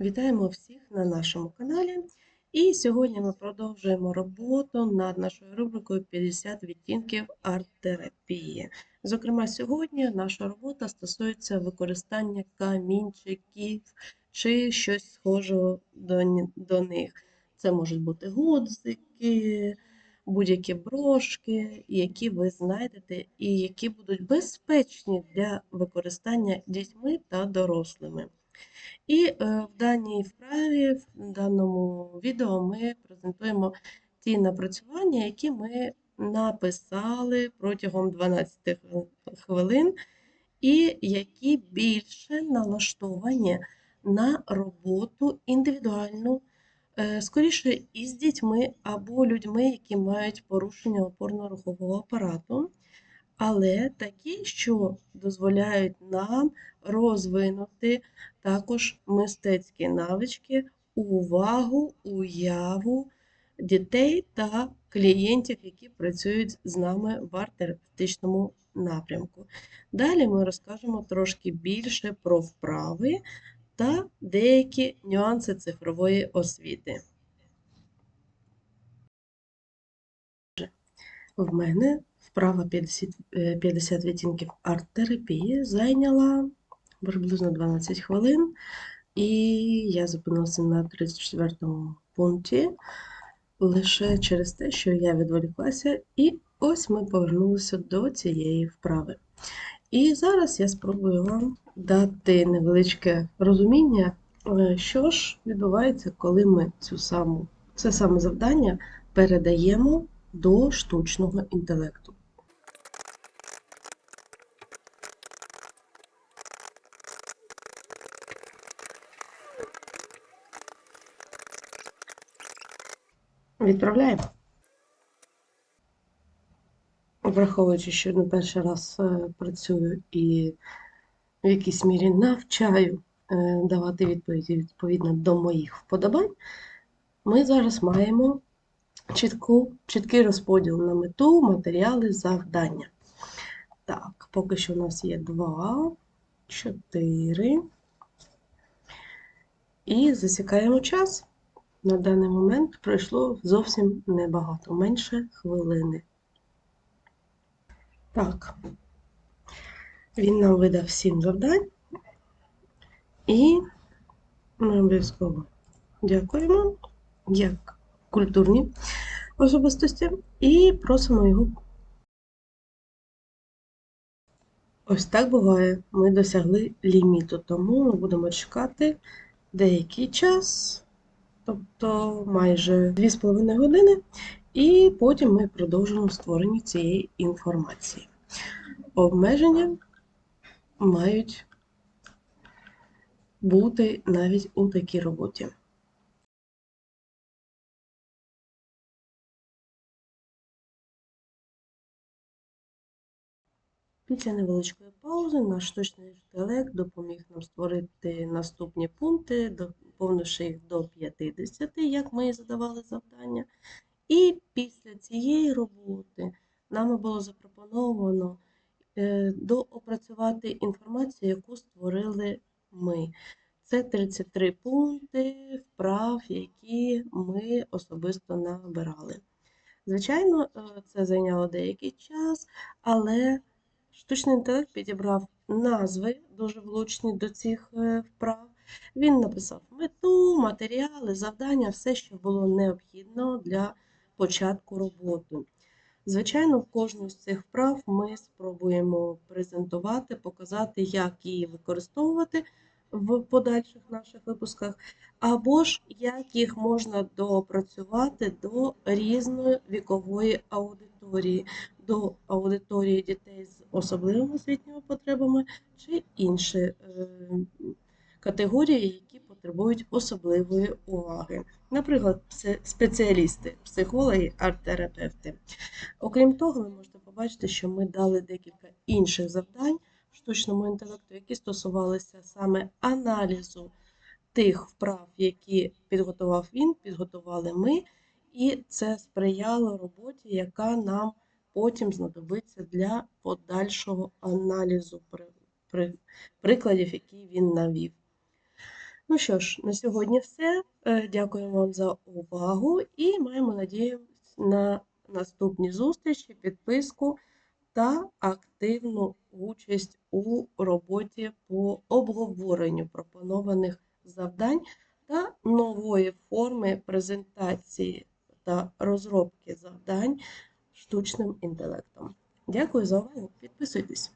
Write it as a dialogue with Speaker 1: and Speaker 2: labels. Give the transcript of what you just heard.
Speaker 1: Вітаємо всіх на нашому каналі. І сьогодні ми продовжуємо роботу над нашою рубрикою 50 відтінків арт-терапії. Зокрема, сьогодні наша робота стосується використання камінчиків чи щось схожого до, них. Це можуть бути гудзики, будь-які брошки, які ви знайдете і які будуть безпечні для використання дітьми та дорослими. І е, в даній вправі, в даному відео ми презентуємо ті напрацювання, які ми написали протягом 12 хвилин, і які більше налаштовані на роботу індивідуальну, е, скоріше із дітьми або людьми, які мають порушення опорно-рухового апарату, але такі, що дозволяють нам розвинути також мистецькі навички, увагу, уяву дітей та клієнтів, які працюють з нами в арт-терапевтичному напрямку. Далі ми розкажемо трошки більше про вправи та деякі нюанси цифрової освіти. В мене вправа 50, е, 50 відтінків арт-терапії зайняла приблизно 12 хвилин, і я зупинилася на 34 пункті лише через те, що я відволіклася, і ось ми повернулися до цієї вправи. І зараз я спробую вам дати невеличке розуміння, е, що ж відбувається, коли ми цю саму, це саме завдання передаємо до штучного інтелекту. Відправляємо. Враховуючи, що не перший раз е, працюю і в якійсь мірі навчаю е, давати відповіді відповідно до моїх вподобань, ми зараз маємо чітку, чіткий розподіл на мету, матеріали, завдання. Так, поки що у нас є 2, 4. І засікаємо час. На даний момент пройшло зовсім небагато, менше хвилини. Так, він нам видав 7 завдань. І ми обов'язково дякуємо як культурні особистості і просимо його. Ось так буває. Ми досягли ліміту, тому ми будемо чекати деякий час, тобто майже 2,5 години, і потім ми продовжимо створення цієї інформації. Обмеження мають бути навіть у такій роботі. Після невеличкої паузи наш штучний інтелект допоміг нам створити наступні пункти, доповнивши їх до 50, як ми і задавали завдання. І після цієї роботи нами було запропоновано е, доопрацювати інформацію, яку створили ми. Це 33 пункти вправ, які ми особисто набирали. Звичайно, е, це зайняло деякий час, але штучний інтелект підібрав назви дуже влучні до цих е, вправ. Він написав мету, матеріали, завдання, все, що було необхідно для початку роботи. Звичайно, кожну з цих вправ ми спробуємо презентувати, показати, як її використовувати в подальших наших випусках, або ж як їх можна доопрацювати до різної вікової аудиторії, до аудиторії дітей з особливими освітніми потребами чи інші е, категорії, які потребують особливої уваги. Наприклад, спеціалісти, психологи, арт-терапевти. Окрім того, ви можете побачити, що ми дали декілька інших завдань штучному інтелекту, які стосувалися саме аналізу тих вправ, які підготував він, підготували ми, і це сприяло роботі, яка нам потім знадобиться для подальшого аналізу при- при- прикладів, які він навів. Ну що ж, на сьогодні все. Е, Дякуємо вам за увагу і маємо надію на наступні зустрічі, підписку та активну участь у роботі по обговоренню пропонованих завдань та нової форми презентації та розробки завдань штучним інтелектом. Дякую за увагу. Підписуйтесь.